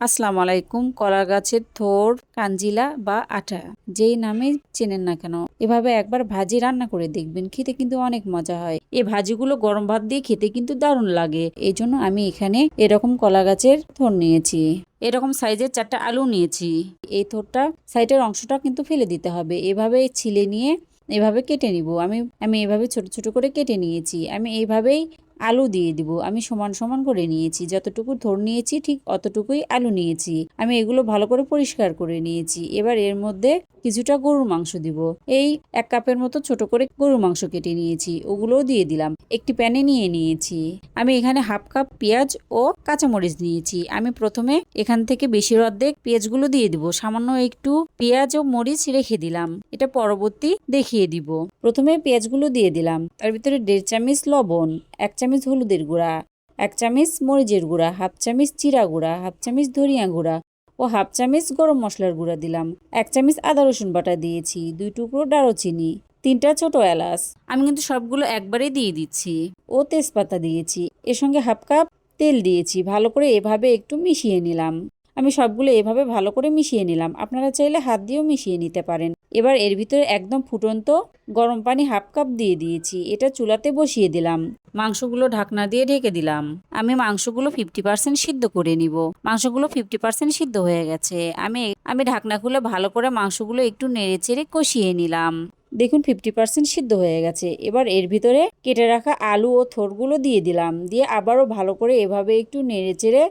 আসসালামু আলাইকুম কলা গাছের থোর, কাঞ্জিলা বা আটা, যেই নামে চেনেন না কেন, এভাবে একবার ভাজি রান্না করে দেখবেন, খেতে কিন্তু অনেক মজা হয়। এই ভাজিগুলো গরম ভাত দিয়ে খেতে কিন্তু দারুণ লাগে এই জন্য আমি এখানে এরকম কলা গাছের থোর নিয়েছি। এরকম সাইজের চারটা আলু নিয়েছি। এই থোরটা সাইডের অংশটা কিন্তু ফেলে দিতে হবে, এভাবে ছিলে নিয়ে এভাবে কেটে নিব। আমি আমি এভাবে ছোট ছোট করে কেটে নিয়েছি। আমি এইভাবেই আলু দিয়ে দিব। আমি সমান সমান করে নিয়েছি। যতটুকু থোর নিয়েছি, ঠিক অতটুকুই আলু নিয়েছি। আমি এগুলো ভালো করে পরিষ্কার করে নিয়েছি। এবার এর মধ্যে কিছুটা গরুর মাংস দিব। এই এক কাপের মতো ছোট করে গরুর মাংস কেটে নিয়েছি। ওগুলোও দিয়ে দিলাম। একটি প্যানে নিয়ে নিয়েছি। আমি এখানে হাফ কাপ পেঁয়াজ ও কাঁচামরিচ নিয়েছি। আমি প্রথমে এখান থেকে বেশির অর্ধেক পেঁয়াজগুলো দিয়ে দিব। সামান্য একটু পেঁয়াজ ও মরিচ রেখে দিলাম। এটা পরবর্তী দেখিয়ে দিব। প্রথমে পেঁয়াজগুলো দিয়ে দিলাম। তার ভিতরে দেড় চামচ লবণ, এক চামচ হলুদের গুঁড়া এক চামচ মরিচের গুঁড়া হাফ চামচ চিরা গুঁড়া হাফ চামচ ধরিয়া গুঁড়া ও হাফ চামচ গরম মশলার গুঁড়া দিলাম। এক চামচ আদা রসুন বাটা দিয়েছি দুই টুকরো দারুচিনি তিনটা ছোট এলাচ। আমি কিন্তু সবগুলো একবারে দিয়ে দিচ্ছি। ও তেজপাতা দিয়েছি এর সঙ্গে হাফ কাপ তেল দিয়েছি ভালো করে এভাবে একটু মিশিয়ে নিলাম। আমি সবগুলো এভাবে ভালো করে মিশিয়ে নিলাম। আপনারা চাইলে হাত দিয়েও মিশিয়ে নিতে পারেন। এবার এর ভিতরে একদম ফুটন্ত গরম পানি হাফ কাপ দিয়ে দিয়েছি। এটা চুলাতে বসিয়ে দিলাম। মাংসগুলো ঢাকনা দিয়ে ঢেকে দিলাম। আমি মাংসগুলো ফিফটি পার্সেন্ট সিদ্ধ করে নিব। মাংসগুলো ফিফটি পার্সেন্ট সিদ্ধ হয়ে গেছে। আমি আমি ঢাকনা খুলে ভালো করে মাংসগুলো একটু নেড়ে চেড়ে কষিয়ে নিলাম। দেখুন ফিফটি পার্সেন্ট সিদ্ধ হয়ে গেছে। এবার এর ভিতরে কেটে রাখা আলু ও থোরগুলো দিয়ে দিলাম। দিয়ে আবারও ভালো করে এভাবে একটু নেড়ে চেড়ে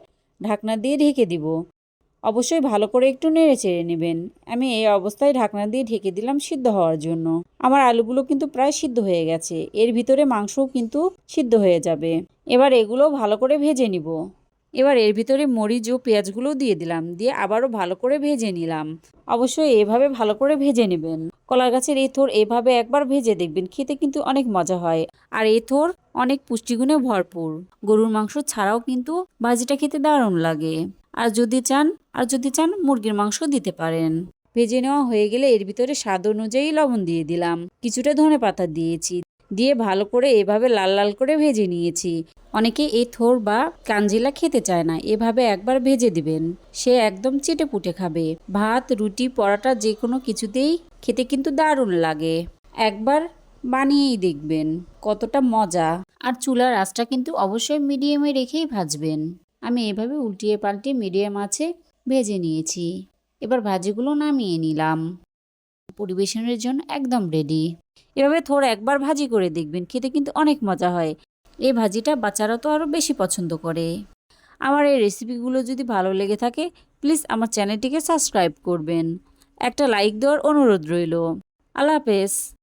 ঢাকনা দিয়ে ঢেকে দিব। অবশ্যই ভালো করে একটু নেড়ে চেড়ে নেবেন। আমি এই অবস্থায় ঢাকনা দিয়ে ঢেকে দিলাম সিদ্ধ হওয়ার জন্য। আমার আলুগুলো কিন্তু প্রায় সিদ্ধ হয়ে গেছে। এর ভিতরে মাংসও কিন্তু সিদ্ধ হয়ে যাবে। এবার এগুলো ভালো করে ভেজে নিব। এবার এর ভিতরে মরিচ ও পেঁয়াজগুলো দিয়ে দিলাম। দিয়ে আবারও ভালো করে ভেজে নিলাম। অবশ্যই এভাবে ভালো করে ভেজে নেবেন। কলার গাছের এই থোর এভাবে একবার ভেজে দেখবেন, খেতে কিন্তু অনেক মজা হয়। আর এই থোর অনেক পুষ্টিগুণে ভরপুর। গরুর মাংস ছাড়াও কিন্তু ভাজিটা খেতে দারুণ লাগে। আর যদি চান আর যদি চান মুরগির মাংস দিতে পারেন। ভেজে নেওয়া হয়ে গেলে এর ভিতরে স্বাদ অনুযায়ী লবণ দিয়ে দিলাম। কিছুটা ধনে পাতা দিয়েছি। দিয়ে ভালো করে এভাবে লাল লাল করে ভেজে নিয়েছি। অনেকে এই থোর বা কাঞ্জিলা খেতে চায় না, এভাবে একবার ভেজে দিবেন। সে একদম চেটে পুটে খাবে। ভাত, রুটি, পরাটা যে কোনো কিছুতেই খেতে কিন্তু দারুণ লাগে। একবার বানিয়েই দেখবেন কতটা মজা। আর চুলার আঁচটা কিন্তু অবশ্যই মিডিয়ামে রেখেই ভাজবেন। আমি এভাবে উল্টিয়ে পাল্টিয়ে মিডিয়াম আছে ভেজে নিয়েছি। এবার ভাজিগুলো নামিয়ে নিলাম। পরিবেশনের জন্য একদম রেডি এভাবে থোর একবার ভাজি করে দেখবেন, খেতে কিন্তু অনেক মজা হয়। এই ভাজিটা বাচ্চারা তো আরও বেশি পছন্দ করে। আমার এই রেসিপিগুলো যদি ভালো লেগে থাকে প্লিজ আমার চ্যানেলটিকে সাবস্ক্রাইব করবেন। একটা লাইক দেওয়ার অনুরোধ রইল। আল্লাহ হাফেজ।